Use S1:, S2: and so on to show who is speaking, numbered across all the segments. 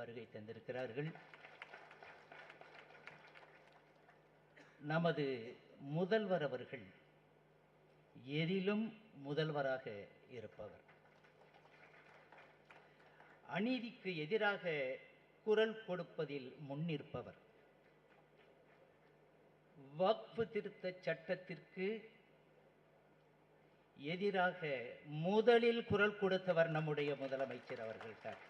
S1: வருகை தந்திருக்கிறார்கள். நமது முதல்வர் அவர்கள் எதிலும் முதல்வராக இருப்பவர். அநீதிக்கு எதிராக குரல் கொடுப்பதில் முன்னிற்பவர் வக்ஃபு திருத்த சட்டத்திற்கு எதிராக முதலில் குரல் கொடுத்தவர் நம்முடைய முதலமைச்சர் அவர்கள் தான்.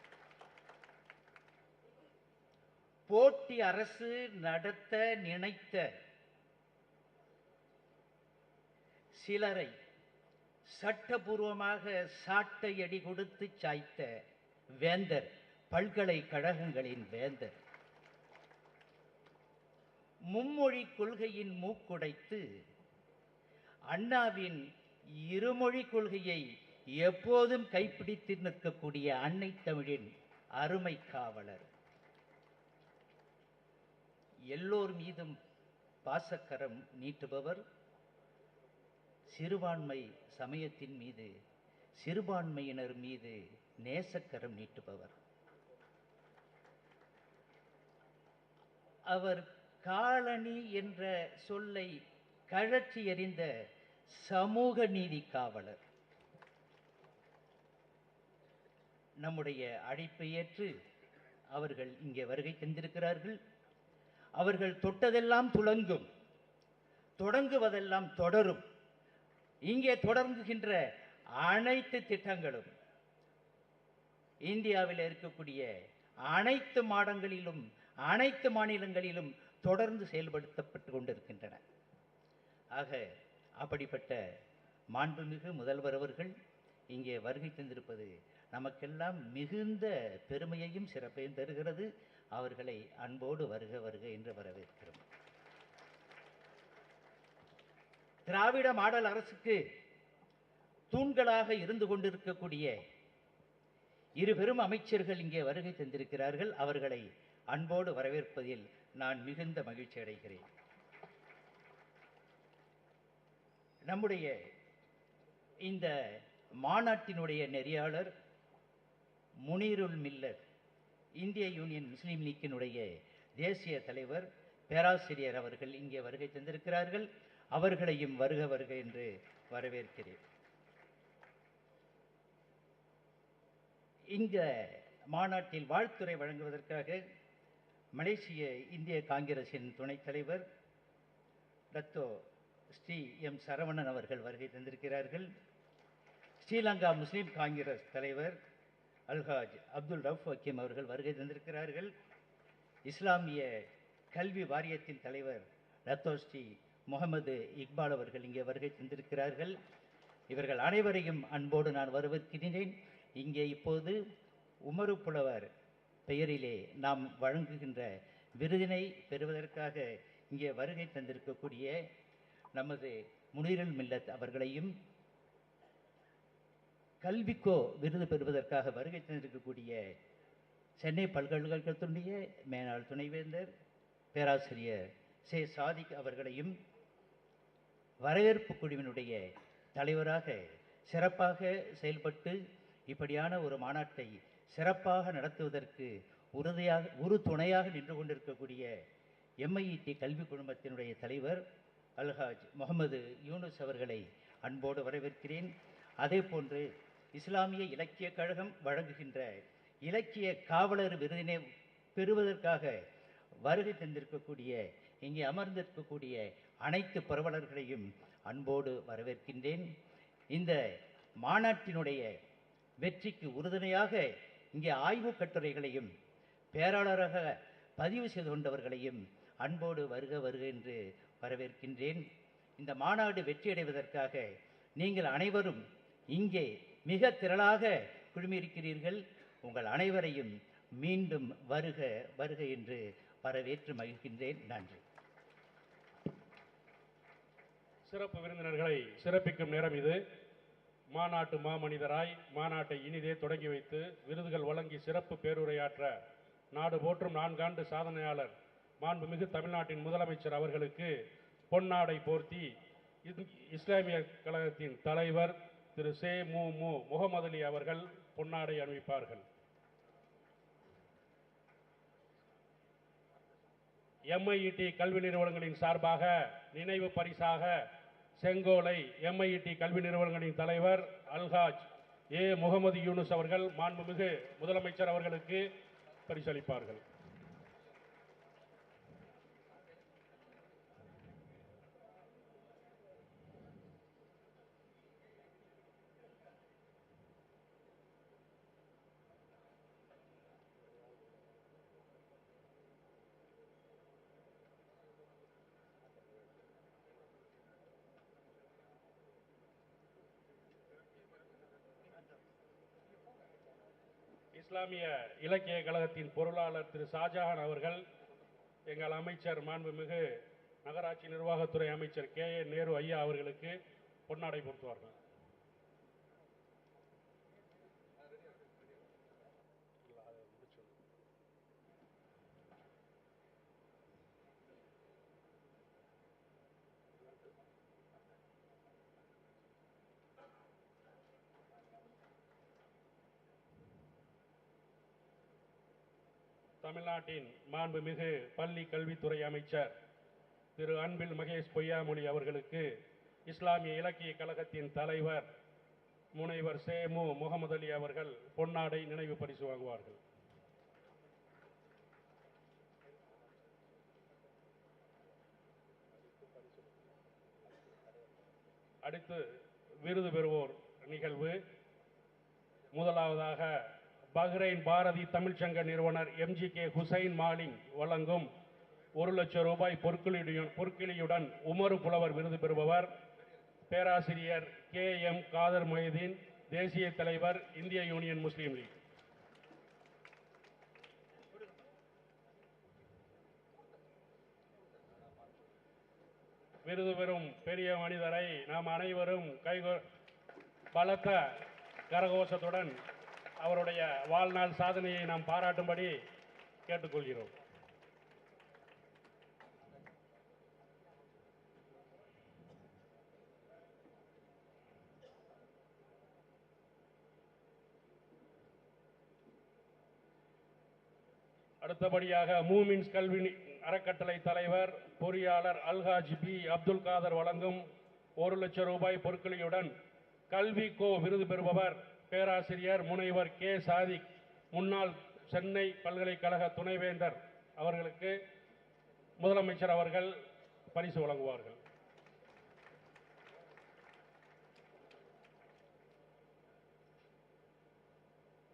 S1: போட்டி அரசு நடத்த நினைத்த சிலரை சட்டபூர்வமாக சாட்டை அடி கொடுத்து சாய்த்த வேந்தர் பல்கலைக்கழகங்களின் வேந்தர். மும்மொழி கொள்கையின் மூக்குடைத்து அண்ணாவின் இருமொழி கொள்கையை எப்போதும் கைப்பிடித்து நிற்கக்கூடிய அன்னை தமிழின் அருமை காவலர். எல்லோர் மீதும் பாசக்கரம் நீட்டுபவர். சிறுபான்மை சமயத்தின் மீது சிறுபான்மையினர் மீது நேசக்கரம் நீட்டுபவர். அவர் காலனி என்ற சொல்லை கழற்றி எறிந்த சமூக நீதி காவலர். நம்முடைய அழைப்பை ஏற்று அவர்கள் இங்கே வருகை தந்திருக்கிறார்கள். அவர்கள் தொட்டதெல்லாம் துளங்கும். தொடங்குவதெல்லாம் தொடரும். இங்கே தொடங்குகின்ற அனைத்து திட்டங்களும் இந்தியாவில் இருக்கக்கூடிய அனைத்து மாடங்களிலும் அனைத்து மாநிலங்களிலும் தொடர்ந்து செயல்படுத்தப்பட்டு கொண்டிருக்கின்றன. ஆக அப்படிப்பட்ட மாண்புமிகு முதல்வர் அவர்கள் இங்கே வருகை தந்திருப்பது நமக்கெல்லாம் மிகுந்த பெருமையையும் சிறப்பையும் தருகிறது. அவர்களை அன்போடு வருக வருக என்று வரவேற்கிறோம். திராவிட மாடல் அரசுக்கு தூண்களாக இருந்து கொண்டிருக்கக்கூடிய இரு பெரும் அமைச்சர்கள் இங்கே வருகை தந்திருக்கிறார்கள். அவர்களை அன்போடு வரவேற்பதில் நான் மிகுந்த மகிழ்ச்சி அடைகிறேன். நம்முடைய இந்த மாநாட்டினுடைய நெறியாளர் முனீருல் மில்லர். இந்திய யூனியன் முஸ்லீம் லீக்கினுடைய தேசிய தலைவர் பேராசிரியர் அவர்கள் இங்கே வருகை தந்திருக்கிறார்கள். அவர்களையும் வருக வருக என்று வரவேற்கிறேன். இந்த மாநாட்டில் வாழ்த்துரை வழங்குவதற்காக மலேசிய இந்திய காங்கிரசின் துணைத் தலைவர் டத்தோ ஸ்ரீ எம் சரவணன் அவர்கள் வருகை தந்திருக்கிறார்கள். ஸ்ரீலங்கா முஸ்லீம் காங்கிரஸ் தலைவர் அல்ஹாஜ் அப்துல் ரஃப் ஹக்கீம் அவர்கள் வருகை தந்திருக்கிறார்கள். இஸ்லாமிய கல்வி வாரியத்தின் தலைவர் ரத்தோஸ்ரீ முகமது இக்பால் அவர்கள் இங்கே வருகை தந்திருக்கிறார்கள். இவர்கள் அனைவரையும் அன்போடு நான் வரவேற்கின்றேன் இங்கே இப்போது உமரு புலவர் பெயரிலே நாம் வழங்குகின்ற விருதினை பெறுவதற்காக இங்கே வருகை தந்திருக்கக்கூடிய நமது முனிரல் மில்லத் அவர்களையும் கல்விக்கோ விருது பெறுவதற்காக வருகை தந்திருக்கக்கூடிய சென்னை பல்கலைக்கழகத்துடைய மேனாள் துணைவேந்தர் பேராசிரியர் சே. சாதிக் அவர்களையும் வரவேற்பு குழுவினுடைய தலைவராக சிறப்பாக செயல்பட்டு இப்படியான ஒரு மாநாட்டை சிறப்பாக நடத்துவதற்கு உறுதியாக உரு துணையாக நின்று கொண்டிருக்கக்கூடிய எம்ஐஇடி கல்வி குழுமத்தினுடைய தலைவர் அல்ஹாஜ் முகமது யூனுஸ் அவர்களை அன்போடு வரவேற்கிறேன். அதே போன்று இஸ்லாமிய இலக்கிய கழகம் வழங்குகின்ற இலக்கிய காவலர் விருதினை பெறுவதற்காக வருகை தந்திருக்கக்கூடிய இங்கே அமர்ந்திருக்கக்கூடிய அனைத்து பரவலர்களையும் அன்போடு வரவேற்கின்றேன். இந்த மாநாட்டினுடைய வெற்றிக்கு உறுதுணையாக இங்கே ஆய்வுக் கட்டுரைகளையும் பேராளராக பதிவு செய்து கொண்டவர்களையும் அன்போடு வருக வருக என்று வரவேற்கின்றேன். இந்த மாநாடு வெற்றியடைவதற்காக நீங்கள் அனைவரும் இங்கே மிக திரளாக குழுமியிருக்கிறீர்கள். உங்கள் அனைவரையும் மீண்டும் வருக வருக என்று வரவேற்று மகிழ்கின்றேன். நன்றி.
S2: சிறப்பு விருந்தினர்களை சிறப்பிக்கும் நேரம் இது. மாநாட்டு மாமனிதராய் மாநாட்டை இனிதே தொடங்கி வைத்து விருதுகள் வழங்கி சிறப்பு பேருரையாற்ற நாடு போற்றும் நான்காண்டு சாதனையாளர் மாண்புமிகு தமிழ்நாட்டின் முதலமைச்சர் அவர்களுக்கு பொன்னாடை போர்த்தி இஸ்லாமிய கழகத்தின் தலைவர் திரு சே மு மு முகமது அலி அவர்கள் பொன்னாடை அணிவிப்பார்கள். எம்ஐஇடி கல்வி நிறுவனங்களின் சார்பாக நினைவு பரிசாக செங்கோலை எம்ஐஇடி கல்வி நிறுவனங்களின் தலைவர் அல்ஹாஜ் ஏ முகமது யூனுஸ் அவர்கள் மாண்புமிகு முதலமைச்சர் அவர்களுக்கு பரிசளிப்பார்கள். இஸ்லாமிய இலக்கிய கழகத்தின் பொருளாளர் திரு ஷாஜஹான் அவர்கள் எங்கள் அமைச்சர் மாண்புமிகு நகராட்சி நிர்வாகத்துறை அமைச்சர் கே ஏ நேரு ஐயா அவர்களுக்கு பொன்னாடை பொறுத்துவார்கள் தமிழ்நாட்டின் மாண்புமிகு பள்ளி கல்வித்துறை அமைச்சர் திரு அன்பில் மகேஷ் பொய்யாமொழி அவர்களுக்கு இஸ்லாமிய இலக்கிய கழகத்தின் தலைவர் முனைவர் சே மு. முகமது அலி அவர்கள் பொன்னாடை நினைவு பரிசு வாங்குவார்கள். அடுத்து விருது பெறுவோர் நிகழ்வு. முதலாவதாக பஹ்ரைன் பாரதி தமிழ்ச்சங்க நிறுவனர் எம்ஜி கே ஹுசைன் மாலிங் வழங்கும் ஒரு லட்சம் ரூபாய் பொற்கிழியுடன் பொற்கிளியுடன் உமரு புலவர் விருது பெறுபவர். பேராசிரியர் கே எம் காதர் மொய்தீன் தேசிய தலைவர் இந்திய யூனியன் முஸ்லீம் லீக். விருது பெறும் பெரிய மனிதரை நாம் அனைவரும் கைகோ பலத்த கரகோஷத்துடன் அவருடைய வாழ்நாள் சாதனையை நாம் பாராட்டும்படி கேட்டுக்கொள்கிறோம். அடுத்தபடியாக மூமின்ஸ் கல்வி அறக்கட்டளை தலைவர் பொறியாளர் அல்ஹாஜ் பி. அப்துல் காதர் வழங்கும் ஒரு லட்சம் ரூபாய் பொருட்களியுடன் கல்வி கோ விருது பெறுபவர் பேராசிரியர் முனைவர் கே. சாதிக் முன்னாள் சென்னை பல்கலைக்கழக துணைவேந்தர் அவர்களுக்கு முதலமைச்சர் அவர்கள் பரிசு வழங்குவார்கள்.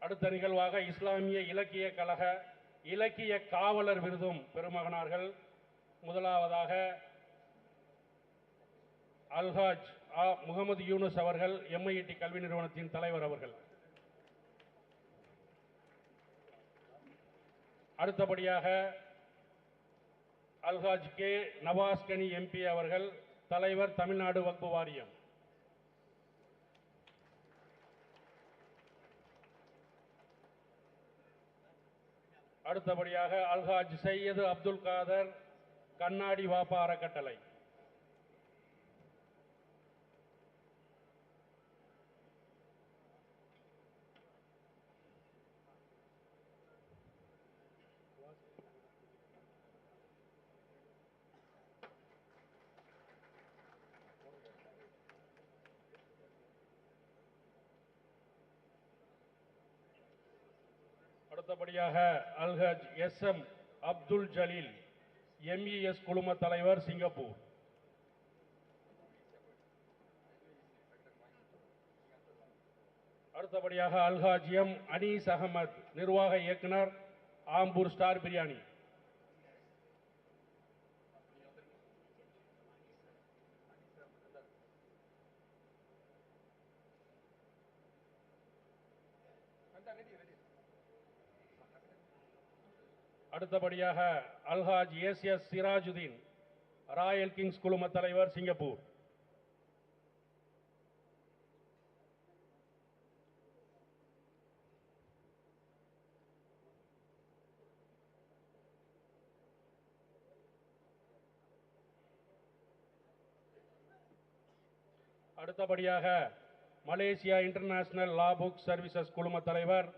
S2: அடுத்த நிகழ்வாக இஸ்லாமிய இலக்கிய கழக இலக்கிய காவலர் விருதும் பெருமகனார்கள். முதலாவதாக அல்ஹாஜ் ஆ முகமது யூனுஸ் அவர்கள் எம்ஐடி கல்வி நிறுவனத்தின் தலைவர் அவர்கள். அடுத்தபடியாக அல்ஹாஜ் கே. நவாஸ் கனி எம்பி அவர்கள் தலைவர் தமிழ்நாடு வக்பு வாரியம். அடுத்தபடியாக அல்ஹாஜ் சையது அப்துல் காதர் கண்ணாடி வாப்பா அறக்கட்டளை அடுத்தபடியாக Alhaj S M Abdul Jaleel MES குழும தலைவர் சிங்கப்பூர். அடுத்தபடியாக அல்ஹாஜ் எம் அனீஸ் அகமது நிர்வாக இயக்குனர் ஆம்பூர் ஸ்டார் பிரியாணி. அடுத்தபடியாக Alhaj S S Sirajudeen royal kings குழும தலைவர் சிங்கப்பூர். அடுத்தபடியாக Malaysia international law book services குழும தலைவர்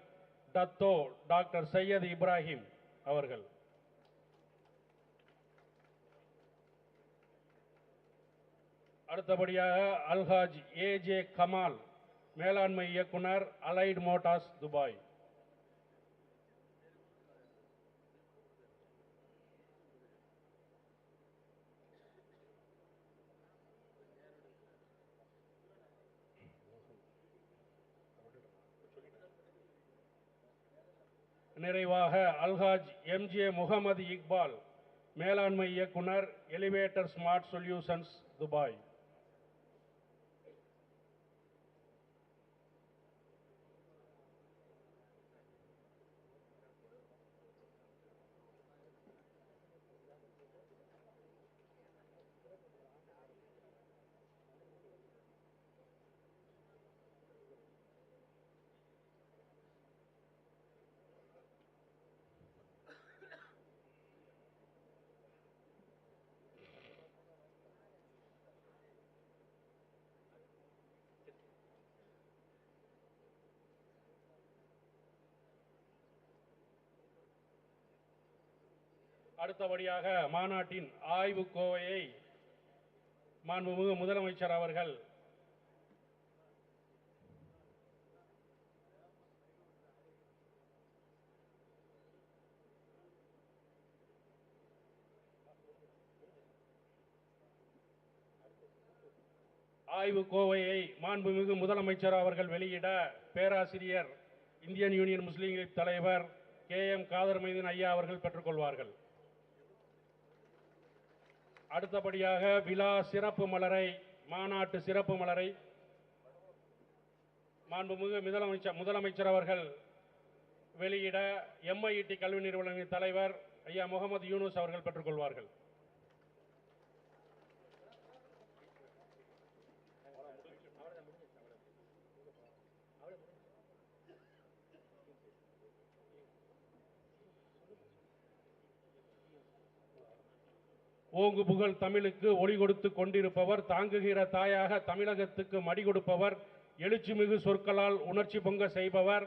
S2: டத்தோ டாக்டர் சையத் இப்ராஹிம். அவர்கள். அடுத்தபடியாக அல்ஹாஜ் ஏஜே கமால் மேலாண்மை இயக்குனர் அலைட் மோட்டார்ஸ் துபாய். நிறைவாக அல்ஹாஜ் எம்ஜே முகமது இக்பால் மேலாண்மை இயக்குனர் எலிவேட்டர் ஸ்மார்ட் சொல்யூஷன்ஸ் துபாய். அடுத்தபடியாக மாநாட்டின் ஆய்வுக் கோவையை மாண்புமிகு முதலமைச்சர் அவர்கள் ஆய்வு கோவையை மாண்புமிகு முதலமைச்சர் அவர்கள் வெளியிட பேராசிரியர் இந்தியன் யூனியன் முஸ்லீம் லீக் தலைவர் கே எம் காதர் மைதீன் ஐயா அவர்கள் பெற்றுக்கொள்வார்கள். அடுத்தபடியாக விழா சிறப்பு மலரை மாநாட்டு சிறப்பு மலரை மாண்புமிகு முதலமைச்சர் முதலமைச்சர் அவர்கள் வெளியிட எம்ஐடி கல்வி நிறுவனங்களின் தலைவர் ஐயா முகமது யூனுஸ் அவர்கள் பெற்றுக்கொள்வார்கள். ஓங்கு புகழ் தமிழுக்கு ஒளி கொடுத்து கொண்டிருப்பவர் தாங்குகிற தாயாக தமிழகத்துக்கு மடி கொடுப்பவர் எழுச்சிமிகு சொற்களால் உணர்ச்சி பொங்க செய்பவர்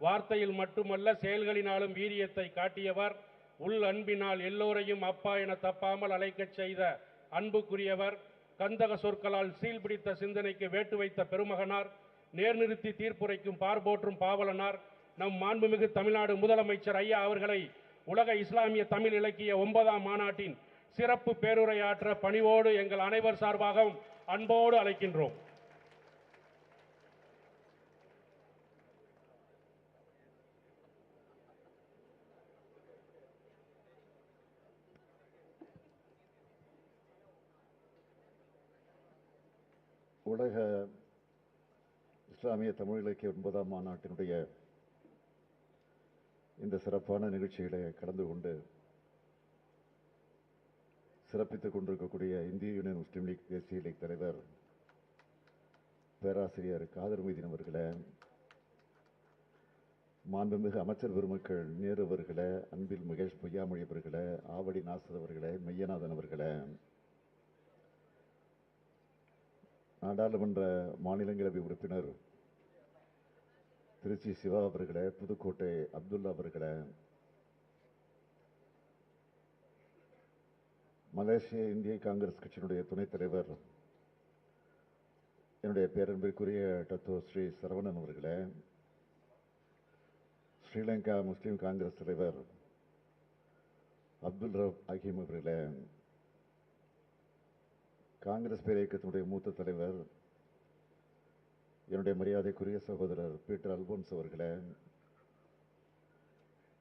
S2: வார்த்தையில் மட்டுமல்ல செயல்களினாலும் வீரியத்தை காட்டியவர் உள் அன்பினால் எல்லோரையும் அப்பா என தப்பாமல் அழைக்கச் செய்த அன்புக்குரியவர் கந்தக சொற்களால் சீல் பிடித்த சிந்தனைக்கு வேட்டு வைத்த பெருமகனார் நேர்நிறுத்தி தீர்ப்புரைக்கும் பார்போற்றும் பாவலனார் நம் மாண்புமிகு தமிழ்நாடு முதலமைச்சர் ஐயா அவர்களை உலக இஸ்லாமிய தமிழ் இலக்கிய ஒன்பதாம் மாநாட்டின் சிறப்பு பேருரையாற்ற பணிவோடு எங்கள் அனைவர் சார்பாகவும் அன்போடு அழைக்கின்றோம்.
S3: உலக இஸ்லாமிய தமிழ் இலக்கிய ஒன்பதாம் மாநாட்டினுடைய இந்த சிறப்பான நிகழ்ச்சிகளை கலந்து கொண்டு சிறப்பித்துக் கொண்டிருக்கக்கூடிய இந்திய யூனியன் முஸ்லீம் லீக் தேசிய லீக் தலைவர் பேராசிரியர் காதர் மீதின் அவர்களே மாண்புமிகு அமைச்சர் பெருமக்கள் நேரு அவர்களே அன்பில் மகேஷ் பொய்யாமொழி அவர்களே ஆவடி நாசர் அவர்களே மெய்யநாதன் அவர்களே. நாடாளுமன்ற மாநிலங்களவை உறுப்பினர் திருச்சி சிவா அவர்களே புதுக்கோட்டை அப்துல்லா அவர்களே மலேசிய இந்திய காங்கிரஸ் கட்சியினுடைய துணைத் தலைவர் என்னுடைய பேரன்பிற்குரிய டத்தோ ஸ்ரீ சரவணன் அவர்களே ஸ்ரீலங்கா முஸ்லீம் காங்கிரஸ் தலைவர் அப்துல் ரப் ஹக்கீம் அவர்களே காங்கிரஸ் பேர் இயக்கத்தினுடைய மூத்த தலைவர் என்னுடைய மரியாதைக்குரிய சகோதரர் பீட்டர் அல்போன்ஸ் அவர்களே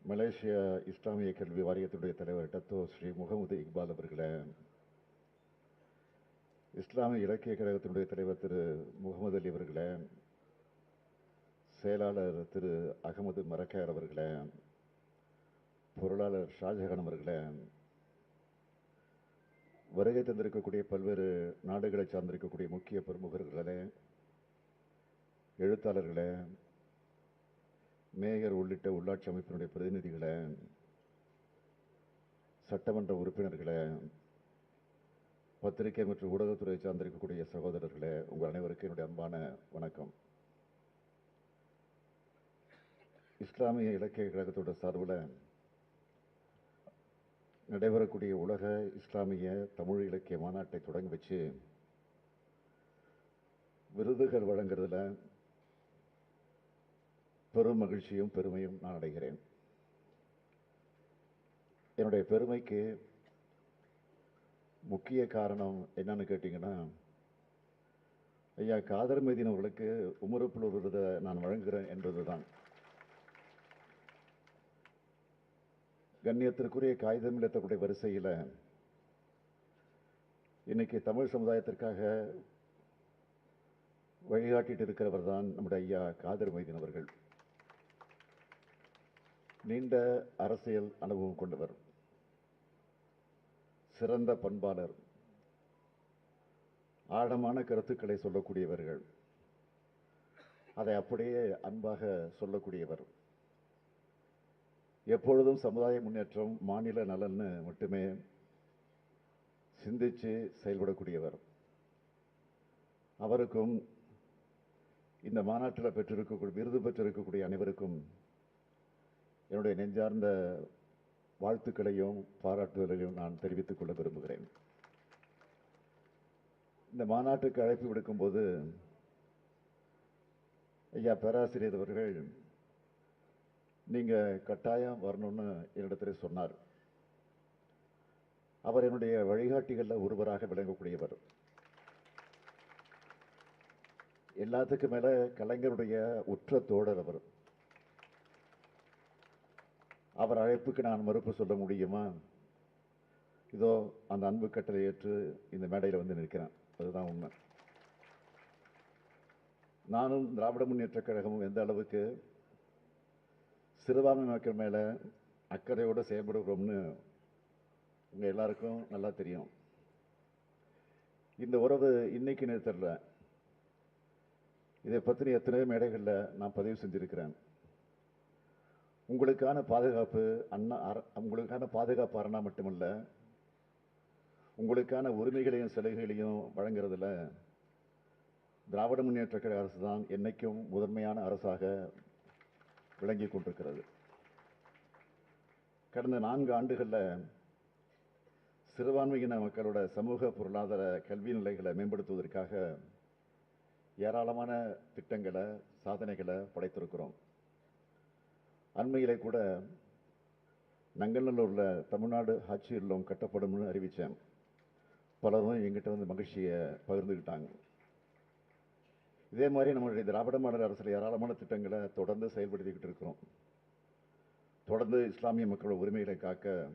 S3: மலேசியா இஸ்லாமிய கல்வி வாரியத்தினுடைய தலைவர் டத்தோ ஸ்ரீ முகமது இக்பால் அவர்களே இஸ்லாமிய இலக்கிய கழகத்தினுடைய தலைவர் திரு முகமது அலி அவர்களே செயலாளர் திரு அகமது மரக்கார் அவர்களே பொருளாளர் ஷாஜஹான் அவர்களே வருகை தந்திருக்கக்கூடிய பல்வேறு நாடுகளை சார்ந்திருக்கக்கூடிய முக்கிய பிரமுகர்களே எழுத்தாளர்களே மேயர் உள்ளிட்ட உள்ளாட்சி அமைப்பினுடைய பிரதிநிதிகளை சட்டமன்ற உறுப்பினர்களை பத்திரிகை மற்றும் ஊடகத்துறை சார்ந்திருக்கக்கூடிய சகோதரர்களே உங்கள் அனைவருக்கும் என்னுடைய அன்பான வணக்கம். இஸ்லாமிய இலக்கிய கழகத்தோட சார்பில் நடைபெறக்கூடிய உலக இஸ்லாமிய தமிழ் இலக்கிய மாநாட்டை தொடங்கி வச்சு விருதுகள் வழங்குறதுல பெரும் மகிழ்ச்சியும் பெருமையும் நான் அடைகிறேன். என்னுடைய பெருமைக்கு முக்கிய காரணம் என்னன்னு கேட்டிங்கன்னா ஐயா காதர் மைதீன் அவர்களுக்கு உமரப்புலூர் விருதை நான் வழங்குகிறேன் என்பது தான் கண்ணியத்திற்குரிய காகிதம் இழத்தக்கூடிய வரிசையில் இன்னைக்கு தமிழ் சமுதாயத்திற்காக வழிகாட்டிட்டு இருக்கிறவர் தான் நம்முடைய ஐயா காதர் மைதீன் அவர்கள். நீண்ட அரசியல் அனுபவம் கொண்டவர் சிறந்த பண்பாளர் ஆழமான கருத்துக்களை சொல்லக்கூடியவர்கள். அதை அப்படியே அன்பாக சொல்லக்கூடியவர். எப்பொழுதும் சமுதாய முன்னேற்றம் மாநில நலன்னு மட்டுமே சிந்தித்து செயல்படக்கூடியவர். அவருக்கும் இந்த மாநாட்டில் பெற்றிருக்கக்கூடிய விருது பெற்றிருக்கக்கூடிய அனைவருக்கும் என்னுடைய நெஞ்சார்ந்த வாழ்த்துக்களையும் பாராட்டுதலையும் நான் தெரிவித்துக் கொள்ள விரும்புகிறேன். இந்த மாநாட்டுக்கு அழைப்பு விடுக்கும்போது ஐயா பேராசிரியர் அவர்கள் நீங்கள் கட்டாயம் வரணும்னு என்னிடத்தில் சொன்னார். அவர் என்னுடைய வழிகாட்டிகளில் ஒருவராக விளங்கக்கூடியவர். எல்லாத்துக்கும் மேலே கலைஞருடைய உற்ற தோழர் அவர். அவர் அழைப்புக்கு நான் மறுப்பு சொல்ல முடியுமா? இதோ அந்த அன்பு கட்டளை ஏற்று இந்த மேடையில் வந்து நிற்கிறேன். அதுதான் உண்மை. நானும் திராவிட முன்னேற்றக் கழகமும் எந்த அளவுக்கு சிறுபான்மை மக்கள் மேலே அக்கறையோடு செயல்படுகிறோம்னு உங்கள் எல்லாருக்கும் நல்லா தெரியும். இந்த உறவு இன்னைக்கு நிறுத்தல இதை பற்றி எத்தனையோ மேடைகளில் நான் பதிவு செஞ்சுருக்கிறேன். உங்களுக்கான பாதுகாப்பு அண்ணா அர- உங்களுக்கான பாதுகாப்பு அரணா மட்டுமல்ல உங்களுக்கான உரிமைகளையும் சலுகைகளையும் வழங்குறதுல திராவிட முன்னேற்ற கழக அரசு தான் என்றைக்கும் முதன்மையான அரசாக விளங்கி கொண்டிருக்கிறது. கடந்த நான்கு ஆண்டுகளில் சிறுபான்மையின மக்களோட சமூக பொருளாதார கல்வி நிலைகளை மேம்படுத்துவதற்காக ஏராளமான திட்டங்களை சாதனைகளை படைத்திருக்கிறோம். அண்மையிலே கூட நங்கநல்லூரில் தமிழ்நாடு ஆட்சி இல்லம் கட்டப்படும்னு அறிவித்தேன் பலரும் எங்கிட்ட வந்து மகிழ்ச்சியை பகிர்ந்துக்கிட்டாங்க இதே மாதிரி நம்மளுடைய திராவிட மாடல் அரசில் ஏராளமான திட்டங்களை தொடர்ந்து செயல்படுத்திக்கிட்டு இருக்கிறோம். தொடர்ந்து இஸ்லாமிய மக்களோட உரிமைகளை காக்க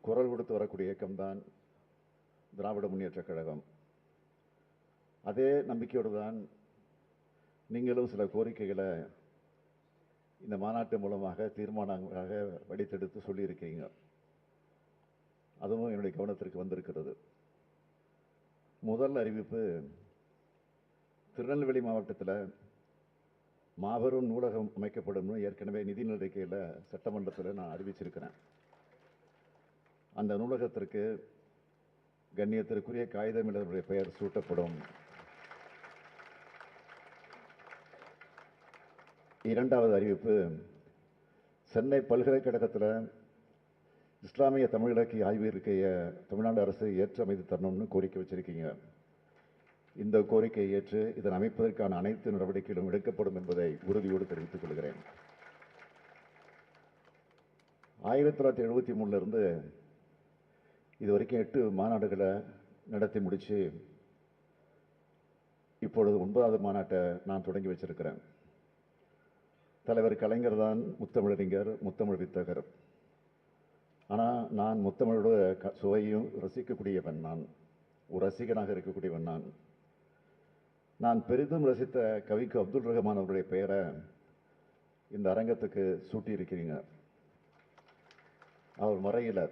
S3: குரல் கொடுத்து வரக்கூடிய இயக்கம்தான் திராவிட முன்னேற்றக் கழகம். அதே நம்பிக்கையோடு தான் நீங்களும் சில கோரிக்கைகளை இந்த மாநாட்டு மூலமாக தீர்மானங்களாக வடித்தெடுத்து சொல்லியிருக்கீங்க. அதுவும் என்னுடைய கவனத்திற்கு வந்திருக்கிறது. முதல் அறிவிப்பு திருநெல்வேலி மாவட்டத்தில் மாபெரும் நூலகம் அமைக்கப்படும்னு ஏற்கனவே நிதி நடவடிக்கையில் சட்டமன்றத்தில் நான் அறிவிச்சிருக்கிறேன். அந்த நூலகத்திற்கு கண்ணியத்திற்குரிய காகிதமிழருடைய பெயர் சூட்டப்படும். இரண்டாவது அறிவிப்பு சென்னை பல்கலைக்கழகத்தில் இஸ்லாமிய தமிழ் இலக்கிய ஆய்வு இருக்கைய தமிழ்நாடு அரசு ஏற்று அமைத்து தரணும்னு கோரிக்கை வச்சிருக்கீங்க. இந்த கோரிக்கையை ஏற்று இதன் அமைப்பதற்கான அனைத்து நடவடிக்கைகளும் எடுக்கப்படும் என்பதை உறுதியோடு தெரிவித்துக் கொள்கிறேன். ஆயிரத்தி தொள்ளாயிரத்தி எழுபத்தி மூணுலேருந்து இது வரைக்கும் எட்டு மாநாடுகளை நடத்தி முடித்து இப்பொழுது ஒன்பதாவது மாநாட்டை நான் தொடங்கி வச்சுருக்கிறேன். தலைவர் கலைஞர் தான் முத்தமிழறிஞர் முத்தமிழ் வித்தகர். ஆனால் நான் முத்தமிழோட க- சுவையும் ரசிக்கக்கூடியவன் நான். ஒரு ரசிகனாக இருக்கக்கூடியவன் நான். நான் பெரிதும் ரசித்த கவிக்கு அப்துல் ரஹ்மான் அவருடைய பெயரை இந்த அரங்கத்துக்கு சூட்டியிருக்கிறீங்க. அவர் மறையில்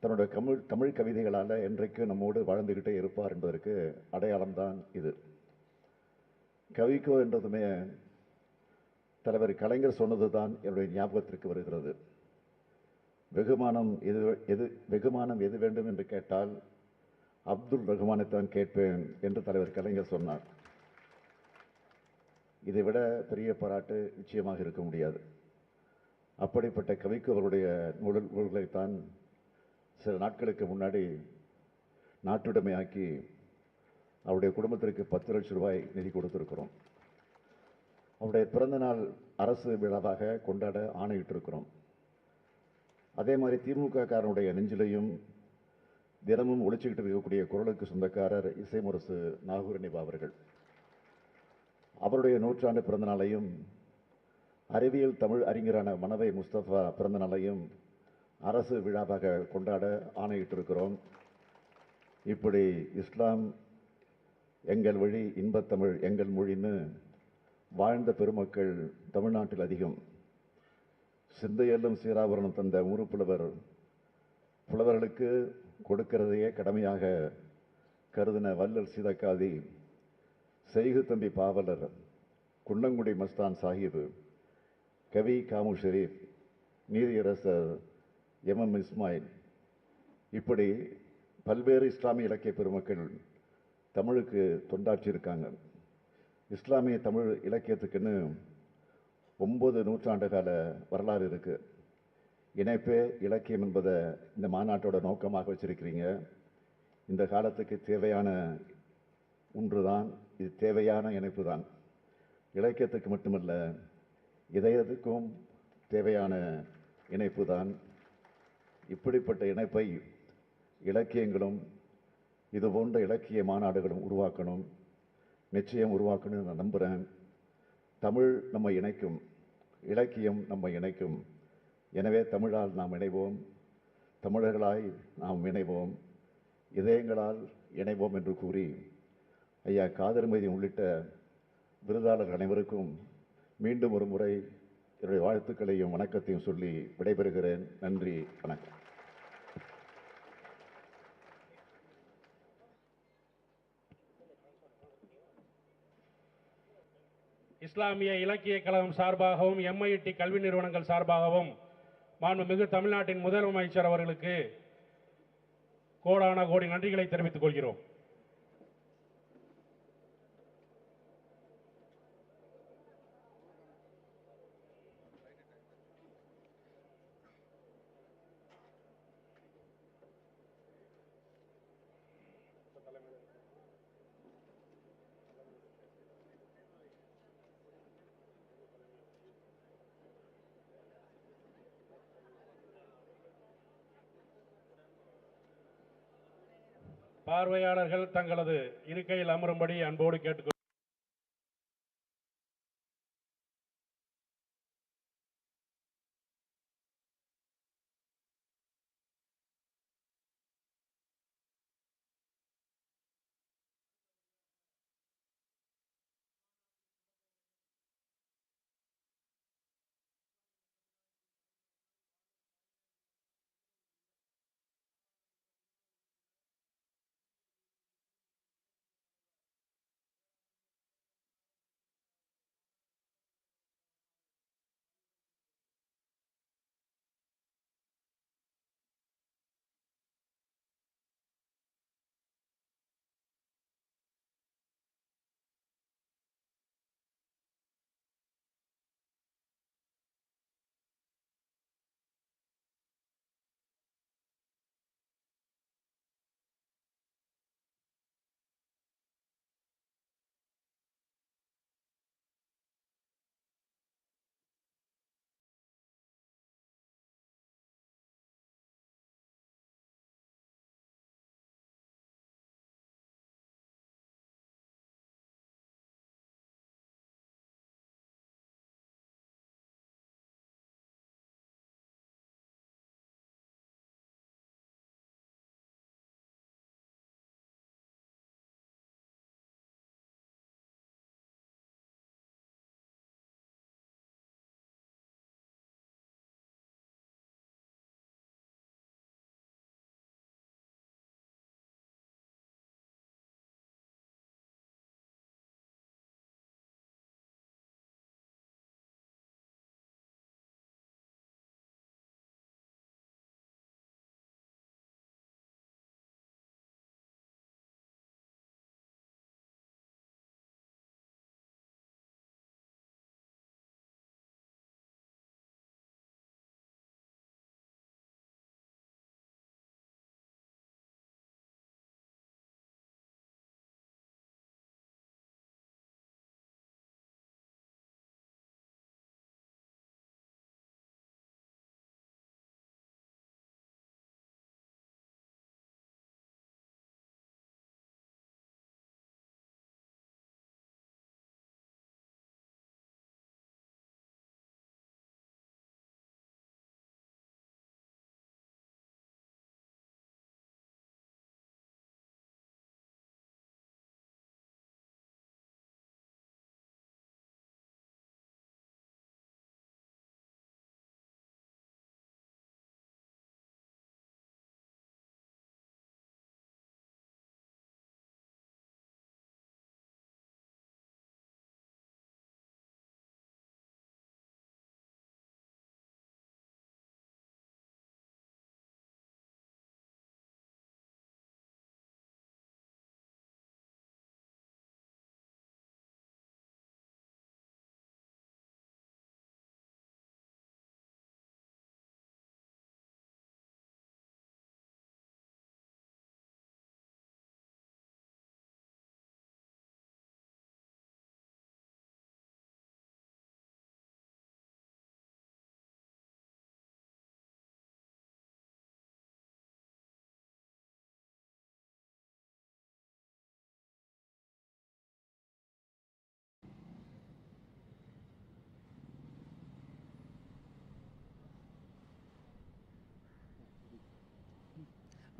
S3: தன்னுடைய தமிழ் தமிழ் கவிதைகளால் என்றைக்கும் நம்மோடு வாழ்ந்துக்கிட்டே இருப்பார் என்பதற்கு அடையாளம்தான் இது. கவிக்கோ என்றதுமே தலைவர் கலைஞர் சொன்னது தான் என்னுடைய ஞாபகத்திற்கு வருகிறது. வெகுமானம் எது எது வெகுமானம் எது வேண்டும் என்று கேட்டால் அப்துல் ரஹ்மானைத்தான் கேட்பேன் என்று தலைவர் கலைஞர் சொன்னார். இதை விட பெரிய பாராட்டு நிச்சயமாக இருக்க முடியாது. அப்படிப்பட்ட கவிக்கு அவருடைய நூல் நூல்களைத்தான் சில நாட்களுக்கு முன்னாடி நாட்டுடைமையாக்கி அவருடைய குடும்பத்திற்கு பத்து லட்சம் ரூபாய் நிதி கொடுத்துருக்கிறோம். அவருடைய பிறந்தநாள் அரசு விழாவாக கொண்டாட ஆணையிட்டிருக்கிறோம். அதே மாதிரி திமுக காரனுடைய நெஞ்சிலையும் தினமும் ஒழிச்சுக்கிட்டு இருக்கக்கூடிய குரலுக்கு சொந்தக்காரர் இசைமுரசு நாகூரணிபா அவர்கள். அவருடைய நூற்றாண்டு பிறந்தநாளையும் அறிவியல் தமிழ் அறிஞரான மனவை முஸ்தபா பிறந்தநாளையும் அரசு விழாவாக கொண்டாட ஆணையிட்டிருக்கிறோம். இப்படி இஸ்லாம் எங்கள் வழி இன்பத்தமிழ் எங்கள் மொழின்னு வாழ்ந்த பெருமக்கள் தமிழ்நாட்டில் அதிகம். சிந்தையெல்லும் சீராபரணம் தந்த ஊருப்புலவர் புலவர்களுக்கு கொடுக்கிறதையே கடமையாக கருதின வல்லல் சீதக்காதி செய்கு தம்பி பாவலர் குன்னங்குடி மஸ்தான் சாஹிப் கவி காமு ஷெரீப் நீதியரசர் எம். எம். இஸ்மாயில். இப்படி பல்வேறு இஸ்லாமிய இலக்கிய பெருமக்கள் தமிழுக்கு தொண்டாற்றியிருக்காங்க. இஸ்லாமிய தமிழ் இலக்கியத்துக்குன்னு ஒம்பது நூற்றாண்டு கால வரலாறு இருக்குது இணைப்பே இலக்கியம் என்பதை இந்த மாநாட்டோட நோக்கமாக வச்சிருக்கிறீங்க. இந்த காலத்துக்கு தேவையான ஒன்று தான் இது தேவையான இணைப்பு தான் இலக்கியத்துக்கு மட்டுமல்ல இதயத்துக்கும் தேவையான இணைப்பு தான் இப்படிப்பட்ட இணைப்பை இலக்கியங்களும் இது போன்ற இலக்கிய மாநாடுகளும் உருவாக்கணும். நிச்சயம் உருவாக்கணும்னு நான் நம்புகிறேன் தமிழ் நம்மை இணைக்கும் இலக்கியம் நம்மை இணைக்கும். எனவே தமிழால் நாம் இணைவோம் தமிழர்களாய் நாம் இணைவோம் இதயங்களால் இணைவோம் என்று கூறி ஐயா காதர் உள்ளிட்ட விருதாளர் அனைவருக்கும் மீண்டும் ஒரு முறை என்னுடைய வாழ்த்துக்களையும் வணக்கத்தையும் சொல்லி விடைபெறுகிறேன். நன்றி வணக்கம்.
S2: இஸ்லாமிய இலக்கிய கழகம் சார்பாகவும் எம்ஐடி கல்வி நிறுவனங்கள் சார்பாகவும் மாண்புமிகு தமிழ்நாட்டின் முதலமைச்சர் அவர்களுக்கு கோடான கோடி நன்றிகளை தெரிவித்துக் கொள்கிறோம். பார்வையாளர்கள் தங்களது இருக்கையில் அமரும்படி அன்போடு கேட்டுக்கொள்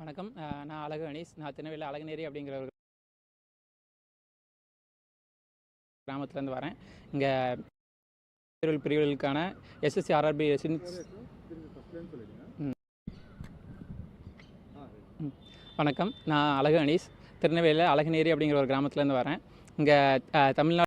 S4: வணக்கம். நான் அழகு அனீஸ். நான் திருநெல்வேலி அழகுநேரி அப்படிங்கிற ஒரு கிராமத்துலேருந்து வரேன். இங்கே பிரிவுகள் பிரிவுகளுக்கான எஸ்எஸ்சி ஆர்ஆர்பி வணக்கம். நான் அழகு அனீஸ். திருநெல்வேலியில் அழகுநேரி அப்படிங்கிற ஒரு கிராமத்துலேருந்து வரேன். இங்கே தமிழ்நாடு